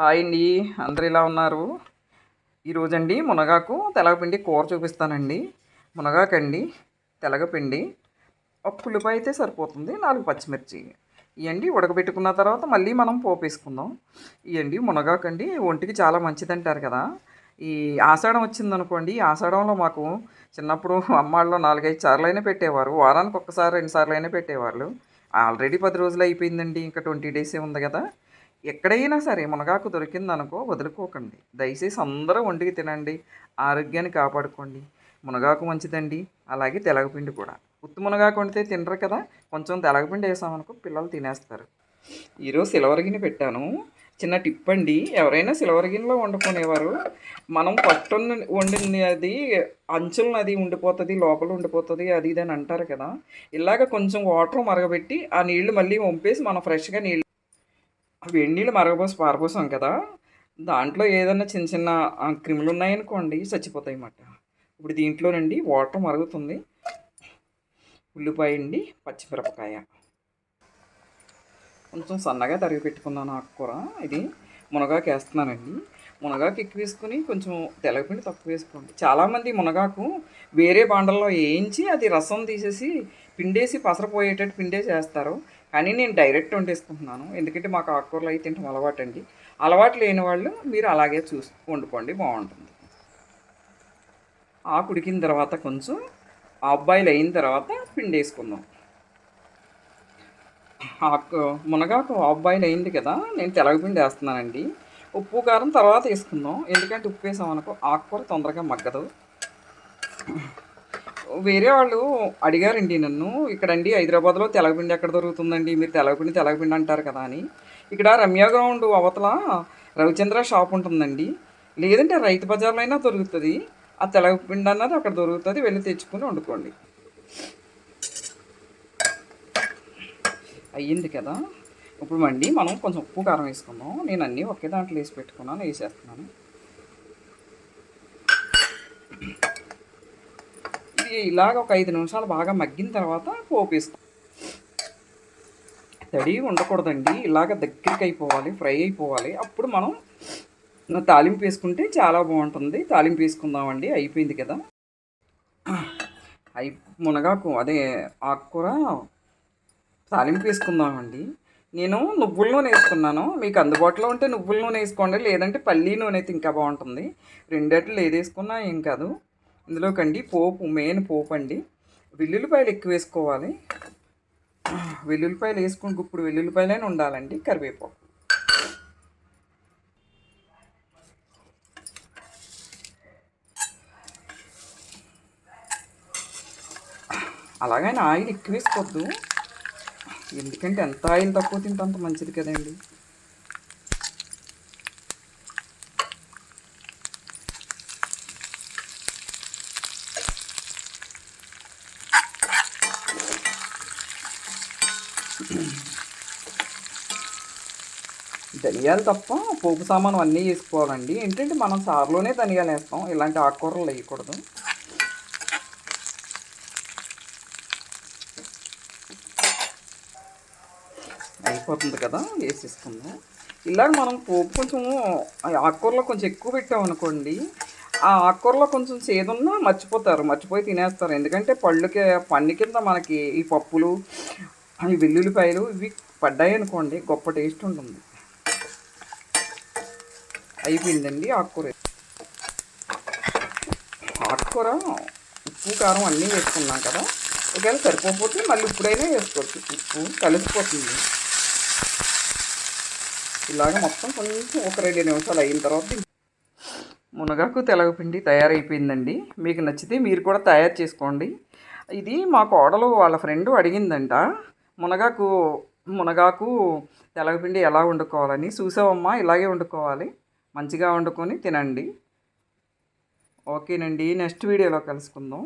Hi అండి. అందరు ఇలా ఉన్నారు? ఈరోజండి మునగాకు తెలగపిండి కూర చూపిస్తానండి. మునగాకండి తెలగపిండి ఒక పులిపాయ అయితే సరిపోతుంది నాలుగు పచ్చిమిర్చి. ఇవండి ఉడకబెట్టుకున్న తర్వాత మళ్ళీ మనం పోపు వేసుకుందాం మునగాకండి ఒంటికి చాలా మంచిది అంటారు కదా. ఈ ఆషాఢం వచ్చిందనుకోండి ఈ ఆషాఢంలో మాకు చిన్నప్పుడు అమ్మాళ్ళు నాలుగైదు సార్లు అయినా పెట్టేవారు వారానికి ఒక్కసారి రెండు సార్లు అయినా పెట్టేవాళ్ళు. ఆల్రెడీ పది రోజులు అయిపోయిందండి ఇంకా ట్వంటీ డేసే ఉంది కదా. ఎక్కడైనా సరే మునగాకు దొరికిందనుకో వదులుకోకండి. దయచేసి అందరూ వండికి తినండి. ఆరోగ్యాన్ని కాపాడుకోండి. మునగాకు మంచిదండి. అలాగే తెలగపిండి కూడా. ఉత్తు మునగాకు వండితే తినరు కదా? కొంచెం తెలగపిండి వేసామనుకో పిల్లలు తినేస్తారు. ఈరోజు సిల్వర్ గిన్నె పెట్టాను. చిన్న టిప్ అండి. ఎవరైనా సిల్వర్ గిన్నెలో వండుకునేవారు మనం పట్టున్న వండింది అది అంచులను అది ఉండిపోతుంది లోపల ఉండిపోతుంది అది ఇది అని అంటారు కదా? ఇలాగ కొంచెం వాటర్ మరగబెట్టి ఆ నీళ్ళు మళ్ళీ వంపేసి మనం ఫ్రెష్గా నీళ్ళు వేడి నీళ్ళు మరగపోసి పారపోసాం కదా. దాంట్లో ఏదైనా చిన్న చిన్న క్రిములు ఉన్నాయనుకోండి చచ్చిపోతాయి అన్నమాట ఇప్పుడు దీంట్లోనండి వాటర్ మరుగుతుంది. ఉల్లిపాయ అండి పచ్చిమిరపకాయ. కొంచెం సన్నగా తరిగి పెట్టుకున్నాను ఆకుకూర. ఇది మునగాకు వేస్తున్నానండి. మునగాకు ఎక్కువ వేసుకుని కొంచెం తెలగపిండి తక్కువ వేసుకోండి. చాలామంది మునగాకు వేరే బాండల్లో వేయించి అది రసం తీసేసి పిండేసి పసరపోయేటట్టు పిండే చేస్తారు కానీ నేను డైరెక్ట్ వండేసుకుంటున్నాను. ఎందుకంటే మాకు ఆకుకూరలు అయితే తింటాం అలవాటు అండి అలవాటు లేని వాళ్ళు మీరు అలాగే చూసి వండుకోండి బాగుంటుంది. ఆకు ఉడికిన తర్వాత కొంచెం అబ్బాయిలు బాయిల్ అయిన తర్వాత పిండి వేసుకుందాం ఆకు మునగాకు అబ్బాయిలు బాయిల్ అయింది కదా నేను తెలగపిండి వేస్తున్నానండి. ఉప్పు కారం తర్వాత వేసుకుందాం. ఎందుకంటే ఉప్పు వేసామనుకో ఆకుకూర తొందరగా మగ్గదు. వేరే వాళ్ళు అడిగారండి నన్ను ఇక్కడండి హైదరాబాద్లో తెలగపిండి ఎక్కడ దొరుకుతుందండి? మీరు తెలగపిండి తెలగపిండి అంటారు కదా అని. ఇక్కడ రమ్య గ్రౌండ్ అవతల రవిచంద్ర షాప్ ఉంటుందండి. లేదంటే రైతు బజార్లో అయినా దొరుకుతుంది. ఆ తెలగపిండి అన్నది అక్కడ దొరుకుతుంది వెళ్ళి తెచ్చుకుని వండుకోండి. అయ్యింది కదా. ఇప్పుడు మండి మనం కొంచెం ఉప్పు కారం వేసుకుందాం. నేను అన్నీ ఒకే దాంట్లో వేసి పెట్టుకున్నాను వేసేస్తున్నాను. మనకి ఇలాగ ఒక ఐదు నిమిషాలు బాగా మగ్గిన తర్వాత పోపు వేసుకో తడి ఉండకూడదండి. ఇలాగ దగ్గరికి అయిపోవాలి ఫ్రై అయిపోవాలి. అప్పుడు మనం తాలింపు వేసుకుంటే చాలా బాగుంటుంది. తాలింపు వేసుకుందామండి. అయిపోయింది కదా. అయి మునగాకు అదే ఆకుకూర తాలింపు వేసుకుందామండి. నేను నువ్వుల నూనె వేసుకున్నాను. మీకు అందుబాటులో ఉంటే నువ్వుల నూనె వేసుకోండి. లేదంటే పల్లీ నూనె అయితే ఇంకా బాగుంటుంది. రెండట్లు ఏది వేసుకున్నా ఏం కాదు. ఇందులోకండి పోపు మెయిన్ పోపు అండి వెల్లుల్లిపాయలు ఎక్కువ వేసుకోవాలి. వెల్లుల్లిపాయలు వేసుకుని ఇప్పుడు వెల్లుల్లిపాయలైనా ఉండాలండి కరివేపాకు. అలాగైనా ఆయిల్ ఎక్కువ వేసుకోవద్దు. ఎందుకంటే ఎంత ఆయిల్ తక్కువ తింటే అంత మంచిది కదండి. ధనియాలు తప్ప పోపు సామాను అన్నీ వేసుకోవాలండి. ఏంటంటే మనం సారులోనే ధనియాలు వేస్తాం. ఇలాంటి ఆకుకూరలు వేయకూడదు. అయిపోతుంది కదా వేసేసుకుందాం. ఇలాగ మనం పోపు కొంచెం ఆ ఆకుకూరలో కొంచెం ఎక్కువ పెట్టామనుకోండి ఆ ఆకుకూరలో కొంచెం సేదున్నా మర్చిపోతారు. మర్చిపోయి తినేస్తారు. ఎందుకంటే పళ్ళుకి పండు కింద మనకి ఈ పప్పులు ఈ వెల్లుల్లిపాయలు ఇవి పడ్డాయి అనుకోండి గొప్ప టేస్ట్ ఉంటుంది. అయిపోయిందండి ఆకుకూర. ఆకుకూర ఉప్పు కారం అన్నీ వేసుకున్నాం కదా. ఒకవేళ సరిపోకపోతే మళ్ళీ ఇప్పుడైనా వేసుకోవచ్చు. ఉప్పు కలిసిపోతుంది. ఇలాగ మొత్తం కొంచెం ఒక రెండు నిమిషాలు అయిన తర్వాత మునగాకు తెలగపిండి తయారైపోయిందండి. మీకు నచ్చితే మీరు కూడా తయారు చేసుకోండి. ఇది మా కోడలు వాళ్ళ ఫ్రెండ్ అడిగిందంట. మునగాకు మునగాకు తెలగపిండి ఎలా వండుకోవాలని చూసావమ్మా? ఇలాగే వండుకోవాలి. మంచిగా వండుకొని తినండి. ఓకేనండి. నెక్స్ట్ వీడియోలో కలుసుకుందాం.